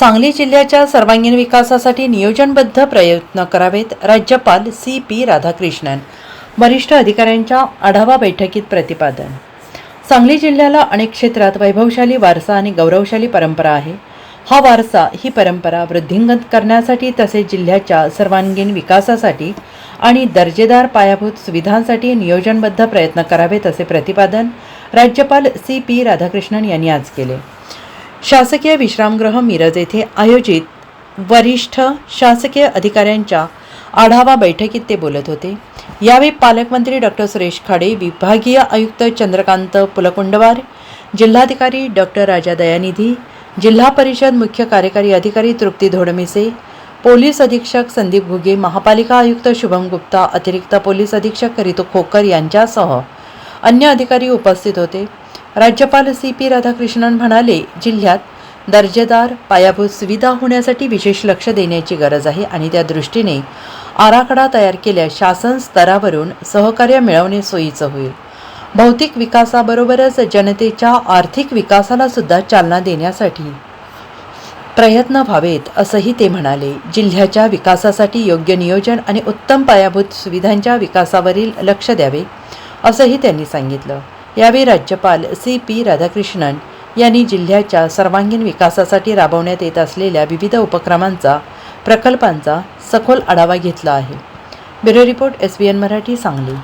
सांगली जिल्ह्याच्या सर्वांगीण विकासासाठी नियोजनबद्ध प्रयत्न करावेत राज्यपाल सी पी राधाकृष्णन. वरिष्ठ अधिकाऱ्यांच्या आढावा बैठकीत प्रतिपादन. सांगली जिल्ह्याला अनेक क्षेत्रात वैभवशाली वारसा आणि गौरवशाली परंपरा आहे. हा वारसा ही परंपरा वृद्धिंगत करण्यासाठी तसेच जिल्ह्याच्या सर्वांगीण विकासासाठी आणि दर्जेदार पायाभूत सुविधांसाठी नियोजनबद्ध प्रयत्न करावेत असे प्रतिपादन राज्यपाल सी पी राधाकृष्णन यांनी आज केले. शासकीय विश्रामगृह मिरज येथे आयोजित वरिष्ठ शासकीय अधिकाऱ्यांच्या आढावा बैठकीत ते बोलत होते. यावेळी पालकमंत्री डॉक्टर सुरेश खाडे विभागीय आयुक्त चंद्रकांत पुलकुंडवार जिल्हाधिकारी डॉक्टर राजा दयानिधी जिल्हा परिषद मुख्य कार्यकारी अधिकारी तृप्ती धोडमिसे पोलीस अधीक्षक संदीप घुगे महापालिका आयुक्त शुभम गुप्ता अतिरिक्त पोलीस अधीक्षक रितू खोकर यांच्यासह अन्य अधिकारी उपस्थित होते. राज्यपाल सी पी राधाकृष्णन म्हणाले जिल्ह्यात दर्जेदार पायाभूत सुविधा होण्यासाठी विशेष लक्ष देण्याची गरज आहे आणि त्या दृष्टीने आराखडा तयार केल्यास शासन स्तरावरून सहकार्य मिळवणे सोयीचं होईल. भौतिक विकासाबरोबरच जनतेच्या आर्थिक विकासाला सुद्धा चालना देण्यासाठी प्रयत्न व्हावेत असंही ते म्हणाले. जिल्ह्याच्या विकासासाठी योग्य नियोजन आणि उत्तम पायाभूत सुविधांच्या विकासावरील लक्ष द्यावे असंही त्यांनी सांगितलं. यावेळी राज्यपाल सी पी राधाकृष्णन यांनी जिल्ह्याच्या सर्वांगीण विकासासाठी राबवण्यात येत असलेल्या विविध उपक्रमांचा प्रकल्पांचा सखोल आढावा घेतला आहे. Bureau report S B N Marathi Sangli.